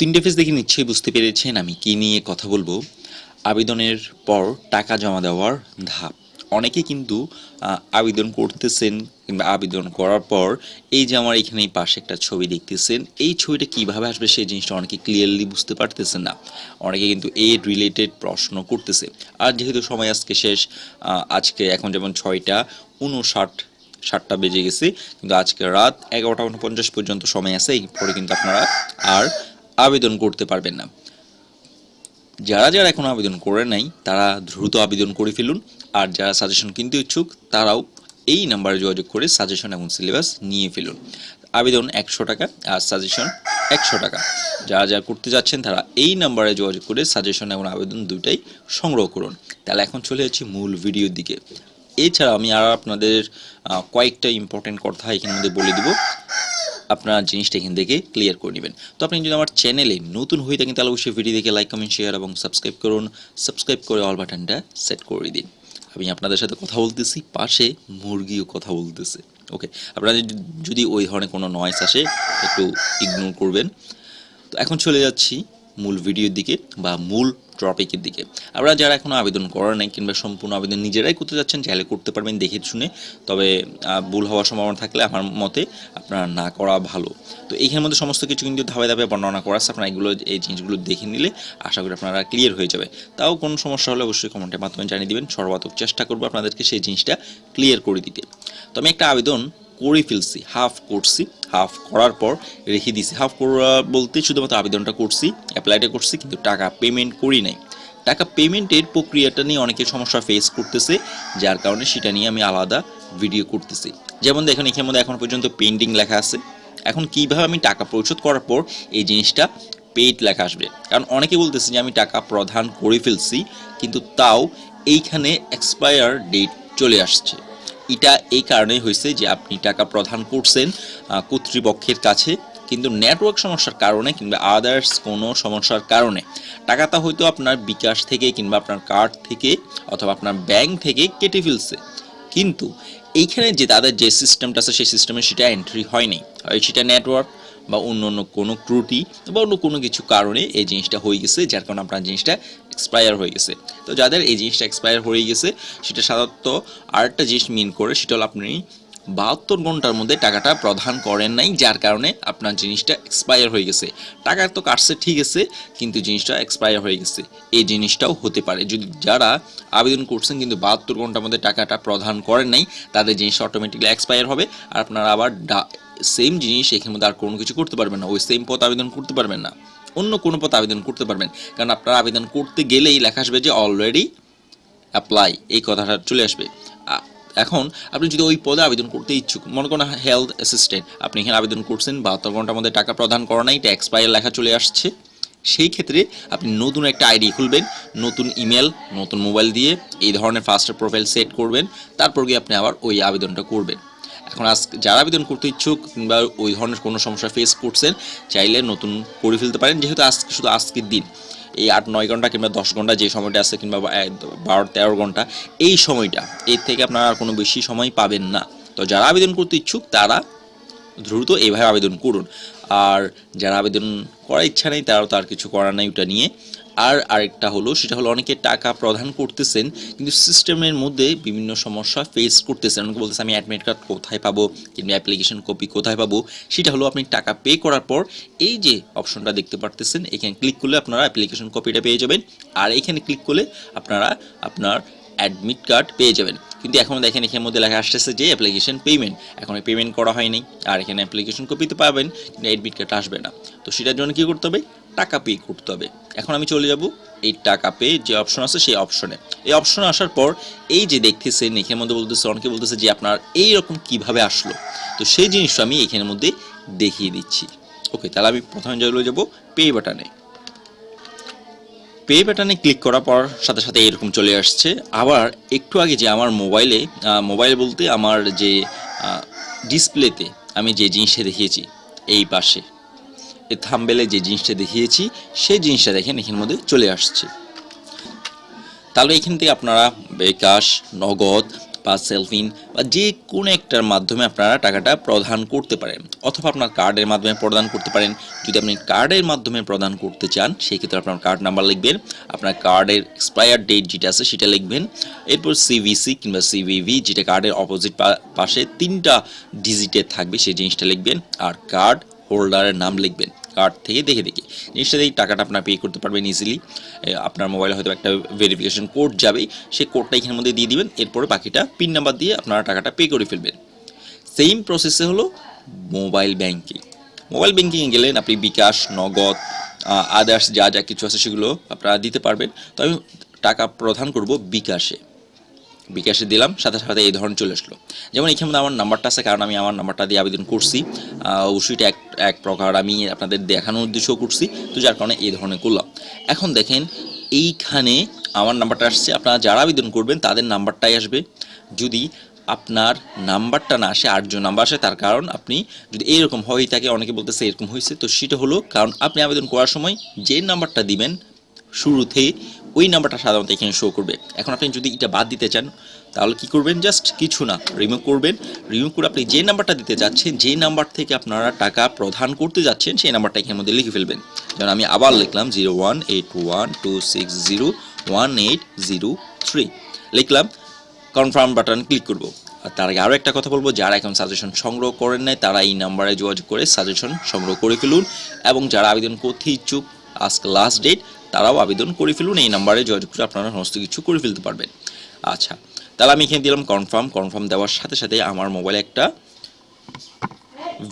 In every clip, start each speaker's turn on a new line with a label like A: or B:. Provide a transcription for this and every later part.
A: তিনটে ফেজ দেখে নিশ্চয়ই বুঝতে পেরেছেন আমি কি নিয়ে কথা বলব। আবেদনের পর টাকা জমা দেওয়ার ধাপ। অনেকে কিন্তু আবেদন করতেছেন কিংবা আবেদন করার পর এই যে আমার এখানে এই পাশে একটা ছবি দেখতেছেন, এই ছবিটা কীভাবে আসবে সেই জিনিসটা অনেকে ক্লিয়ারলি বুঝতে পারতেছেন না। অনেকে কিন্তু এই রিলেটেড প্রশ্ন করতেছে। আর যেহেতু সময় আজকে শেষ আজকে এখন যেমন ছয়টা উনষাট সাতটা বেজে গেছে, কিন্তু আজকে রাত এগারোটা উনপঞ্চাশ পর্যন্ত সময় আছে, এরপরে কিন্তু আপনারা আর আবেদন করতে পারবেন না। যারা যারা এখনও আবেদন করে নাই, তারা দ্রুত আবেদন করে ফেলুন। আর যারা সাজেশন কিনতে ইচ্ছুক, তারাও এই নাম্বারে যোগাযোগ করে সাজেশন এবং সিলেবাস নিয়ে ফেলুন। আবেদন একশো টাকা, আর সাজেশন একশো টাকা। যারা যারা করতে যাচ্ছেন, তারা এই নাম্বারে যোগাযোগ করে সাজেশন এবং আবেদন দুইটাই সংগ্রহ করুন। তাহলে এখন চলে যাচ্ছি মূল ভিডিওর দিকে। এছাড়া আমি আর আপনাদের কয়েকটা ইম্পর্টেন্ট কথা এখানে মধ্যে বলে দিব। আপনারা জিনিসটা এখান থেকে ক্লিয়ার করে নেবেন। তো আপনি যদি আমার চ্যানেলে নতুন হয়ে থাকেন, তাহলে অবশ্যই ভিডিও দেখে লাইক কমেন্ট শেয়ার এবং সাবস্ক্রাইব করুন। সাবস্ক্রাইব করে অল বাটনটা সেট করে দিন। আমি আপনাদের সাথে কথা বলতেছি, পাশে মুরগিও কথা বলতেছে। ওকে আপনারা যদি- ওই ধরনের কোনো নয়েস আসে, একটু ইগনোর করবেন। তো এখন চলে যাচ্ছি মূল ভিডিওর দিকে বা মূল টপিকের দিকে। আপনারা যারা এখনও আবেদন করার নাই কিংবা সম্পূর্ণ আবেদন নিজেরাই করতে যাচ্ছেন, চাইলে করতে পারবেন দেখে শুনে। তবে ভুল হওয়ার সম্ভাবনা থাকলে আমার মতে আপনারা না করা ভালো। তো এইখানের মধ্যে সমস্ত কিছু কিন্তু ধাপে ধাপে বর্ণনা করা আছে। আপনারা এগুলো, এই জিনিসগুলো দেখে নিলে আশা করি আপনারা ক্লিয়ার হয়ে যাবে। তাও কোনো সমস্যা হলে অবশ্যই কমেন্টের মাধ্যমে জানিয়ে দিবেন। সর্বাত্মক চেষ্টা করব আপনাদেরকে সেই জিনিসটা ক্লিয়ার করে দিতে। তো আমি একটা আবেদন করে ফেলছি হাফ করছি হাফ করার পর রেখে দিছি হাফ করা বলতে শুধুমাত্র আবেদনটা করছি অ্যাপ্লাইটা করছি, কিন্তু টাকা পেমেন্ট করি নাই। টাকা পেমেন্টের প্রক্রিয়াটা নিয়ে অনেকে সমস্যা ফেস করতেছে, যার কারণে সেটা নিয়ে আমি আলাদা ভিডিও করতেছি। যেমন দেখুন এখানের মধ্যে এখন পর্যন্ত পেন্ডিং লেখা আছে। এখন কীভাবে আমি টাকা পরিশোধ করার পর এই জিনিসটা পেইড লেখা আসবে? কারণ অনেকে বলতেছে যে আমি টাকা প্রদান করে ফেলছি, কিন্তু তাও এইখানে এক্সপায়ার ডেট চলে আসছে। এটা এই কারণেই হয়েছে যে আপনি টাকা প্রদান করছেন কর্তৃপক্ষের কাছে, কিন্তু নেটওয়ার্ক সমস্যার কারণে কিংবা আদার্স কোনো সমস্যার কারণে। টাকাটা হয়তো আপনার বিকাশ থেকে কিংবা আপনার কার্ড থেকে অথবা আপনার ব্যাংক থেকে কেটে ফেলছে। কিন্তু এইখানে যে তাদের যে সিস্টেমটা আছে, সেই সিস্টেমে সেটা এন্ট্রি হয়নি। হয় সেটা নেটওয়ার্ক বা অন্য অন্য কোনো ত্রুটি বা অন্য কোনো কিছু কারণে এই জিনিসটা হয়ে গেছে, যার কারণে আপনার জিনিসটা এক্সপায়ার হয়ে গেছে। তো যাদের এই জিনিসটা এক্সপায়ার হয়ে গেছে, সেটা সাধারণত আরেকটা জিনিস মিন করে, সেটা হলো আপনি বাহাত্তর ঘণ্টার মধ্যে টাকাটা প্রদান করেন নাই, যার কারণে আপনার জিনিসটা এক্সপায়ার হয়ে গেছে। টাকা তো কাটছে, ঠিক আছে, কিন্তু জিনিসটা এক্সপায়ার হয়ে গেছে। এই জিনিসটাও হতে পারে। যদি যারা আবেদন করছেন, কিন্তু বাহাত্তর ঘণ্টার মধ্যে টাকাটা প্রদান করেন নাই, তাদের জিনিসটা অটোমেটিকলি এক্সপায়ার হবে। আর আপনারা আবার সেম জিনিস এখানের মধ্যে আর কোনো কিছু করতে পারবেন না। ওই সেম পথ আবেদন করতে পারবেন না। অন্য কোনো পথ আবেদন করতে পারবেন। কারণ আপনারা আবেদন করতে গেলেই লেখা আসবে যে অলরেডি অ্যাপ্লাই এই কথাটা চলে আসবে। এখন আপনি যদি ওই পদে আবেদন করতে ইচ্ছুক, মনে করেন হেলথ অ্যাসিস্ট্যান্ট আপনি এখানে আবেদন করছেন, বাহাত্তর ঘণ্টার মধ্যে টাকা প্রদান করা নাই, এটা এক্সপায়ার লেখা চলে আসছে। সেই ক্ষেত্রে আপনি নতুন একটা আইডি খুলবেন, নতুন ইমেল নতুন মোবাইল দিয়ে এই ধরনের ফার্স্ট প্রোফাইল সেট করবেন, তারপর গিয়ে আপনি আবার ওই আবেদনটা করবেন। এখন আজ যারা আবেদন করতে ইচ্ছুক কিংবা ওই ধরনের কোনো সমস্যা ফেস করছেন, চাইলে নতুন করে ফেলতে পারেন। যেহেতু আজকে শুধু আজকের দিন, এই আট, নয় ঘণ্টা কিংবা দশ ঘণ্টা যে সময়টা আছে কিংবা বারো, তেরো ঘণ্টা, এই সময়টা, এর থেকে আপনারা কোনো বেশি সময় পাবেন না। তো যারা আবেদন করতে ইচ্ছুক, তারা দ্রুত এইভাবে আবেদন করুন। আর যারা আবেদন করার ইচ্ছা নেই, তারাও তার কিছু করার নাই ওটা নিয়ে। আর আরেকটা হলো, সেটা হলো অনেকে টাকা প্রদান করতেছেন, কিন্তু সিস্টেমের মধ্যে বিভিন্ন সমস্যা ফেস করতেছেন। অনেকে বলতেছে, আমি অ্যাডমিট কার্ড কোথায় পাবো কিংবা অ্যাপ্লিকেশন কপি কোথায় পাবো? সেটা হলো আপনি টাকা পে করার পর, এই যে অপশনটা দেখতে পারতেছেন, এখানে ক্লিক করলে আপনারা অ্যাপ্লিকেশন কপিটা পেয়ে যাবেন। আর এখানে ক্লিক করলে আপনারা আপনার অ্যাডমিট কার্ড পেয়ে যাবেন। কিন্তু এখন দেখেন এখানের মধ্যে লেখা আসতেছে যে অ্যাপ্লিকেশন পেমেন্ট এখন পেমেন্ট করা হয়নি। আর এখানে অ্যাপ্লিকেশন কপিতে পাবেন, কিন্তু অ্যাডমিট কার্ড আসবে না। তো সেটার জন্য কী করতে হবে? টাকা পে করতে হবে। এখন আমি চলে যাব এই টাকা পে যে অপশন আছে সেই অপশনে এই অপশনে আসার পর এই যে দেখতেছেন এখানের মধ্যে বলতেছে, অনেকে বলতেছে যে আপনার এই রকম কীভাবে আসলো? তো সেই জিনিসটা আমি এখানের মধ্যে দেখিয়ে দিচ্ছি। ওকে তাহলে আমি প্রথমে চলে যাব পে বাটনে পে বাটনে ক্লিক করার পর সাথে সাথে এরকম চলে আসছে। আবার একটু আগে যে আমার মোবাইলে মোবাইল বলতে আমার যে ডিসপ্লেতে আমি যে জিনিসটা দেখিয়েছি, এই পাশে এই থাম্বেলে যে জিনিসটা দেখিয়েছি, সেই জিনিসটা দেখেন এখানের মধ্যে চলে আসছে। তাহলে এখান থেকে আপনারা বিকাশ, নগদ বা সেলফিন বা যে কোনো একটার মাধ্যমে আপনারা টাকাটা প্রদান করতে পারেন অথবা আপনার কার্ডের মাধ্যমে প্রদান করতে পারেন। যদি আপনি কার্ডের মাধ্যমে প্রদান করতে চান, সেই ক্ষেত্রে আপনার কার্ড নাম্বার লিখবেন, আপনার কার্ডের এক্সপায়ার ডেট যেটা আছে সেটা লিখবেন, এরপর সিভিসি কিংবা সিভিভি যেটা কার্ডের অপোজিট পাশে তিনটা ডিজিটের থাকবে সেই জিনিসটা লিখবেন, আর কার্ড হোল্ডারের নাম লিখবেন, কার্ড থেকে দেখে দেখে। দিয়ে টাকাটা আপনার পে করতে পারবেন ইজিলি আপনার মোবাইলে হয়তো একটা ভেরিফিকেশন কোড যাবে, সেই কোডটা এখানের মধ্যে দিয়ে দিবেন, এরপরে বাকিটা পিন নাম্বার দিয়ে আপনারা টাকাটা পে করে ফেলবেন। সেম প্রসেসে হলো মোবাইল ব্যাংকিং মোবাইল ব্যাংকিংয়ে গেলেন আপনি বিকাশ, নগদ আদার্স যা যা কিছু আছে সেগুলো আপনারা দিতে পারবেন। তো আমি টাকা প্রদান করব বিকাশে। বিকাশে দিলাম, সাথে সাথে এই ধরনের চলে আসলো। যেমন এখানে আমার নাম্বারটা আছে, কারণ আমি আমার নাম্বারটা দিয়ে আবেদন করছি। অবশ্যই এক এক প্রকার আমি আপনাদের দেখানোর উদ্দেশ্য করছি, তো যার কারণে এই ধরনের করলাম। এখন দেখেন, এইখানে আমার নাম্বারটা আসছে, আপনারা যারা আবেদন করবেন তাদের নাম্বারটাই আসবে। যদি আপনার নাম্বারটা না আসে, আটজন নাম্বার আসে, তার কারণ আপনি যদি এরকম হয় তাকে অনেকে বলতেছে এরকম হয়েছে, তো সেটা হলো, কারণ আপনি আবেদন করার সময় যে নাম্বারটা দিবেন, শুরুতে ওই নাম্বারটা সাধারণত এখানে শো করবে। এখন আপনি যদি এটা বাদ দিতে চান, তাহলে কি করবেন? জাস্ট কিছু না রিমুভ করবেন। রিমুভ করে আপনি যে নাম্বারটা দিতে যাচ্ছেন, যে নাম্বার থেকে আপনারা টাকা প্রদান করতে যাচ্ছেন, সেই নাম্বারটা এখানের মধ্যে লিখে ফেলবেন। যেমন আমি আবার লিখলাম zero one eight one two six zero one eight zero three লিখলাম কনফার্ম বাটন ক্লিক করব। আর তার আগে আরও একটা কথা বলব, যারা এখন সাজেশন সংগ্রহ করেন নাই, তারা এই নাম্বারে যোগাযোগ করে সাজেশন সংগ্রহ করে ফেলুন। এবং যারা আবেদন করতে ইচ্ছুক আজকে লাস্ট ডেট তারাও আবেদন করে ফেলুন, এই নাম্বারে যোগাযোগ করে আপনারা সমস্ত কিছু করে ফেলতে পারবেন। আচ্ছা তাহলে আমি এখানে দিলাম কনফার্ম কনফার্ম দেওয়ার সাথে সাথে আমার মোবাইলে একটা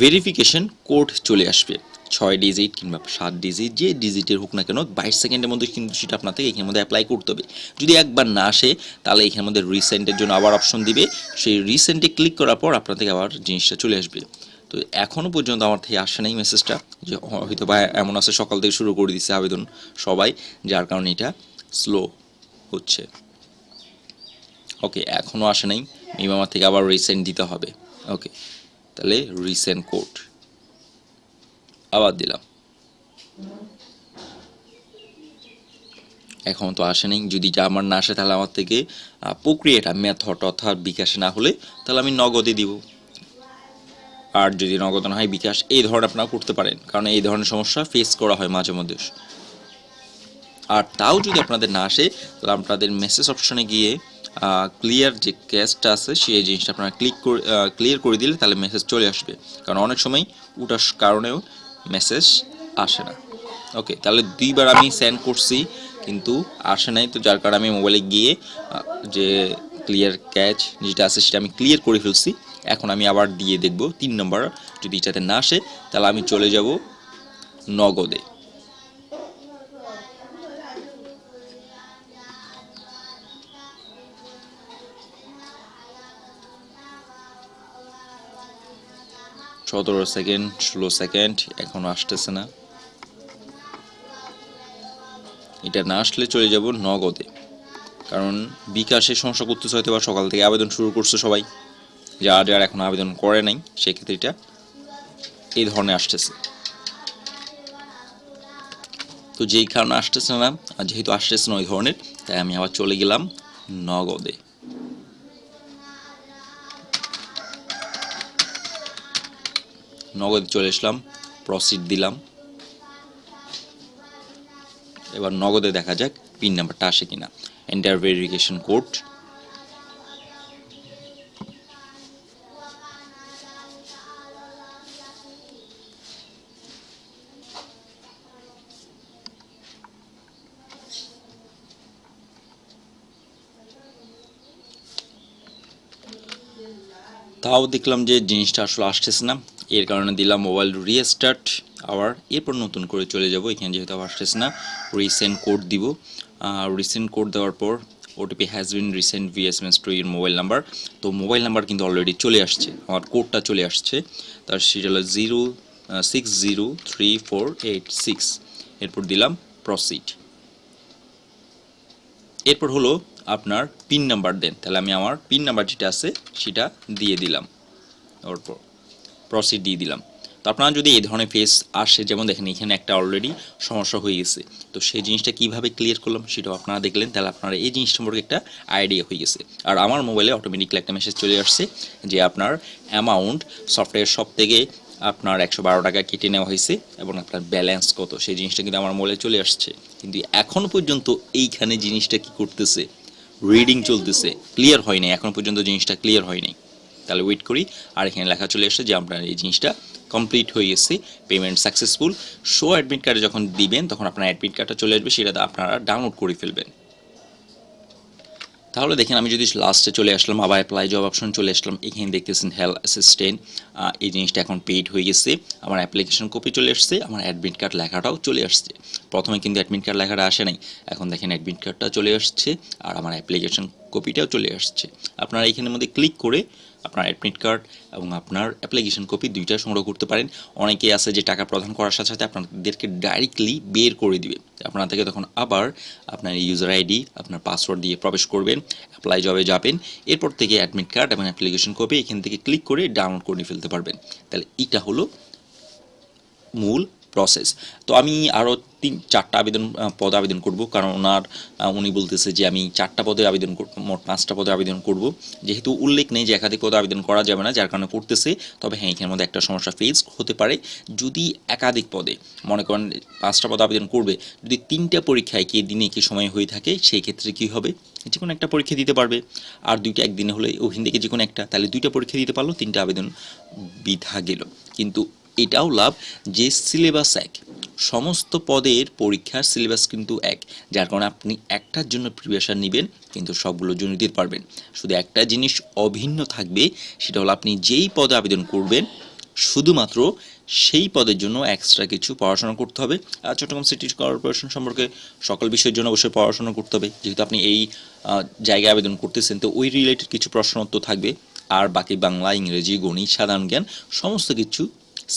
A: ভেরিফিকেশন কোড চলে আসবে। ছয় ডিজিট কিংবা সাত ডিজিট যে ডিজিটের হোক না কেন, বাইশ সেকেন্ডের মধ্যে কিন্তু সেটা আপনাকে এখানের মধ্যে অ্যাপ্লাই করতে হবে। যদি একবার না আসে, তাহলে এখানের মধ্যে রিসেন্টের জন্য আবার অপশন দিবে। সেই রিসেন্টে ক্লিক করার পর আপনার থেকে আবার জিনিসটা চলে আসবে। তো এখনও পর্যন্ত আমার থেকে আসে নাই মেসেজটা যে হয়তো বা এমন আছে, সকাল থেকে শুরু করে দিচ্ছে আবেদন সবাই, যার কারণে এটা স্লো হচ্ছে। ওকে এখনও আসে নাই মিম আমার থেকে আবার রিসেন্ট দিতে হবে। ওকে তাহলে রিসেন্ট কোড আবার দিলাম। এখন তো আসে নাই, যদি এটা আমার না আসে তাহলে আমার থেকে প্রক্রিয়াটা মেথড অর্থাৎ বিকাশে না হলে, তাহলে আমি নগদে দিব। আর যদি নগদ না হয়, বিকাশ, এই ধরনের আপনারা করতে পারেন। কারণ এই ধরনের সমস্যা ফেস করা হয় মাঝে মধ্যে। আর তাও যদি আপনাদের না আসে, তাহলে আপনাদের মেসেজ অপশনে গিয়ে ক্লিয়ার যে ক্যাশটা আছে, সেই জিনিসটা আপনারা ক্লিক করে ক্লিয়ার করে দিলে তাহলে মেসেজ চলে আসবে। কারণ অনেক সময় ওটার কারণেও মেসেজ আসে না। ওকে তাহলে দুইবার আমি সেন্ড করছি, কিন্তু আসে নাই। তো যার কারণে আমি মোবাইলে গিয়ে যে ক্লিয়ার ক্যাচ যেটা আছে সেটা আমি ক্লিয়ার করে ফেলছি। এখন আমি আবার দিয়ে দেখব তিন নম্বর, যদি এটাতে না আসে, তাহলে আমি চলে যাব নগদে। সতেরো সেকেন্ড ষোলো সেকেন্ড এখনও আসতেছে না। এটা না আসলে চলে যাব নগদে। কারণ বিকাশে সমস্যা করতেছে হয়তো বা সকাল থেকে আবেদন শুরু করছে সবাই। যারা যারা এখন আবেদন করে নাই, সেক্ষেত্রে এটা এই ধরনের আসতেছে। তো যেই কারণে আসতেছে না, আর যেহেতু আসতেছে না ওই ধরনের, তাই আমি আবার চলে গেলাম নগদে। নগদে চলে আসলাম প্রসিড দিলাম। এবার নগদে দেখা যাক, পিন নাম্বারটা আসে কিনা। এন্টার ভেরিফিকেশন কোড তাও দেখলাম যে জিনিসটা আসলে আসতেছে না। এর কারণে দিলাম মোবাইল রিস্টার্ট আবার, এরপর নতুন করে চলে যাব। এখানে যেহেতু আসতেছে না রিসেন্ট কোড দিব। রিসেন্ট কোড দেওয়ার পর OTP has been resent V S S to your mobile number তো মোবাইল নাম্বার কিন্তু অলরেডি চলে আসছে, আমার কোডটা চলে আসছে। তার সেটা হলো zero six zero three four eight six এরপর দিলাম প্রসিড এরপর হলো আপনার পিন নাম্বার দেন। তাহলে আমি আমার পিন নাম্বার যেটা আছে, সেটা দিয়ে দিলাম। তারপর প্রসিড দিয়ে দিলাম। তো আপনারা যদি এই ধরনের ফেস আসে, যেমন দেখেন এখানে একটা অলরেডি সমস্যা হয়ে গেছে, তো সেই জিনিসটা কীভাবে ক্লিয়ার করলাম সেটাও আপনারা দেখলেন, তাহলে আপনারা এই জিনিসটা সম্পর্কে একটা আইডিয়া হয়ে গেছে। আর আমার মোবাইলে অটোমেটিকলি একটা মেসেজ চলে আসছে যে আপনার অ্যামাউন্ট সফটওয়্যার সব থেকে আপনার একশো বারো টাকা কেটে নেওয়া হয়েছে এবং আপনার ব্যালেন্স কত, সেই জিনিসটা কিন্তু আমার মোবাইলে চলে আসছে। কিন্তু এখনও পর্যন্ত এইখানে জিনিসটা কি করতেছে? রিডিং চলতেছে ক্লিয়ার হয়নি এখনও পর্যন্ত জিনিসটা ক্লিয়ার হয়নি তাহলে ওয়েট করি, আর এখানে লেখা চলে আসছে যে আপনার এই জিনিসটা কমপ্লিট হয়ে গেছে পেমেন্ট সাকসেসফুল শো অ্যাডমিট কার্ডে যখন দিবেন, তখন আপনার অ্যাডমিট কার্ডটা চলে আসবে, সেটা আপনারা ডাউনলোড করে ফেলবেন। তাহলে দেখেন, আমি যদি লাস্টে চলে আসলাম, আবার অ্যাপ্লাই জব অপশন চলে আসলাম, এখানে দেখতেছেন হেলথ অ্যাসিস্ট্যান্ট এই জিনিসটা এখন পেইড হয়ে গেছে, আমার অ্যাপ্লিকেশন কপি চলে আসছে, আমার অ্যাডমিট কার্ড লেখাটাও চলে আসছে। প্রথমে কিন্তু অ্যাডমিট কার্ড লেখাটা আসে নাই, এখন দেখেন অ্যাডমিট কার্ডটা চলে আসছে, আর আমার অ্যাপ্লিকেশন কপিটাও চলে আসছে। আপনারা এখানের মধ্যে ক্লিক করে আপনার অ্যাডমিট কার্ড এবং আপনার অ্যাপ্লিকেশন কপি দুইটা সংগ্রহ করতে পারেন। অনেকেই আছে যে টাকা প্রদান করার সাথে সাথে আপনাদেরকে ডাইরেক্টলি বের করে দিবে। আপনার থেকে তখন আবার আপনার ইউজার আইডি আপনার পাসওয়ার্ড দিয়ে প্রবেশ করবেন অ্যাপ্লাই জবে যাবেন। এরপর থেকে অ্যাডমিট কার্ড এবং অ্যাপ্লিকেশন কপি এখান থেকে ক্লিক করে ডাউনলোড করে ফেলতে পারবেন। তাহলে এটা হলো মূল প্রসেস তো আমি আরও তিন, চারটা আবেদন পদে আবেদন করব। কারণ ওনার উনি বলতেছে যে আমি চারটা পদে আবেদন মোট পাঁচটা পদে আবেদন করব। যেহেতু উল্লেখ নেই যে একাধিক পদে আবেদন করা যাবে না, যার কারণে করতেছে। তবে হ্যাঁ এখানের মধ্যে একটা সমস্যা ফেস হতে পারে। যদি একাধিক পদে, মনে করেন পাঁচটা পদে আবেদন করবে, যদি তিনটা পরীক্ষায় কি দিনে কি সময় হয়ে থাকে, সেই ক্ষেত্রে কি হবে? যে কোনো একটা পরীক্ষা দিতে পারবে। আর দুইটা একদিনে হলে ওখান থেকে যে কোনো একটা, তাহলে দুইটা পরীক্ষা দিতে পারল, তিনটা আবেদন বিধা গেল। কিন্তু এটাও লাভ যে সিলেবাস এক। সমস্ত পদের পরীক্ষার সিলেবাস কিন্তু এক, যার কারণে আপনি একটার জন্য প্রিপারেশান নেবেন, কিন্তু সবগুলোর জন্য দিতে পারবেন। শুধু একটা জিনিস অভিন্ন থাকবে, সেটা হলো আপনি যেই পদে আবেদন করবেন, শুধুমাত্র সেই পদের জন্য এক্সট্রা কিছু পড়াশোনা করতে হবে। আর চট্টগ্রাম সিটি কর্পোরেশন সম্পর্কে সকল বিষয়ের জন্য অবশ্যই পড়াশোনা করতে হবে। যেহেতু আপনি এই জায়গায় আবেদন করতেছেন, তো ওই রিলেটেড কিছু প্রশ্ন তো থাকবে। আর বাকি বাংলা, ইংরেজি, গণিত, সাধারণ জ্ঞান, সমস্ত কিছু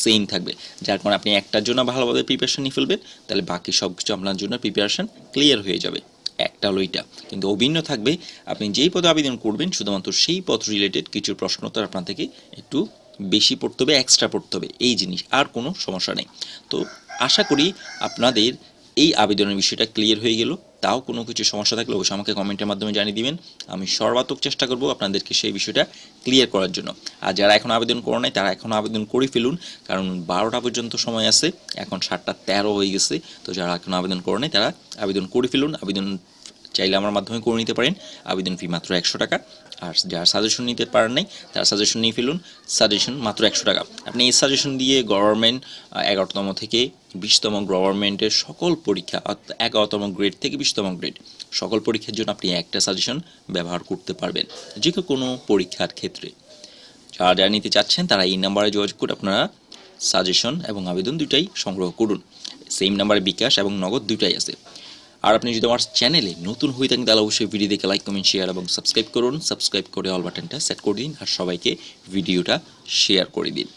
A: সেম থাকবে। যার কারণে আপনি একটার জন্য ভালোভাবে প্রিপারেশন নিয়ে ফেলবেন, তাহলে বাকি সব কিছু আপনার জন্য প্রিপারেশন ক্লিয়ার হয়ে যাবে। একটা হলো এইটা। কিন্তু অভিন্ন থাকবে, আপনি যেই পদে আবেদন করবেন, শুধুমাত্র সেই পদ রিলেটেড কিছু প্রশ্ন তো আপনার থেকে একটু বেশি পড়তে হবে এক্সট্রা পড়তে হবে। এই জিনিস, আর কোনো সমস্যা নেই। তো আশা করি আপনাদের এই আবেদনের বিষয়টা ক্লিয়ার হয়ে গেল। তাও কোনো কিছু সমস্যা থাকলে অবশ্যই আমাকে কমেন্টের মাধ্যমে জানিয়ে দিবেন। আমি সর্বাত্মক চেষ্টা করব আপনাদেরকে সেই বিষয়টা ক্লিয়ার করার জন্য। আর যারা এখন আবেদন করে নাই, তারা এখন আবেদন করে ফেলুন, কারণ বারোটা পর্যন্ত সময় আছে, এখন সাতটা তেরো হয়ে গেছে। তো যারা এখন আবেদন করে নাই, তারা আবেদন করে ফেলুন। আবেদন চাইলে আমার মাধ্যমে করে নিতে পারেন। আবেদন ফি মাত্র একশো টাকা। আর যারা সাজেশন নিতে পারেন নাই, তারা সাজেশন নিয়ে ফেলুন। সাজেশন মাত্র একশো টাকা। আপনি এই সাজেশন দিয়ে গভর্নমেন্ট এগারোতম থেকে বিশতম গভর্নমেন্টের সকল পরীক্ষা এগারোতম গ্রেড থেকে বিশতম গ্রেড সকল পরীক্ষার জন্য আপনি একটা সাজেশন ব্যবহার করতে পারবেন, যে কোনো পরীক্ষার ক্ষেত্রে। যারা যারা নিতে চাচ্ছেন, তারা এই নাম্বারে যোগাযোগ করে আপনারা সাজেশন এবং আবেদন দুটাই সংগ্রহ করুন। সেম নাম্বারে বিকাশ এবং নগদ দুটাই আছে। আর আপনি যদি আমার চ্যানেলে নতুন হয়ে থাকেন, তাহলে অবশ্যই ভিডিও দেখে লাইক কমেন্ট শেয়ার এবং সাবস্ক্রাইব করুন। সাবস্ক্রাইব করে অল বাটনটা সেট করে দিন আর সবাইকে ভিডিওটা শেয়ার করে দিন।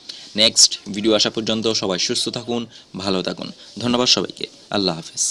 A: নেক্সট ভিডিও আসা পর্যন্ত সবাই সুস্থ থাকুন, ভালো থাকুন। ধন্যবাদ সবাইকে। আল্লাহ হাফেজ।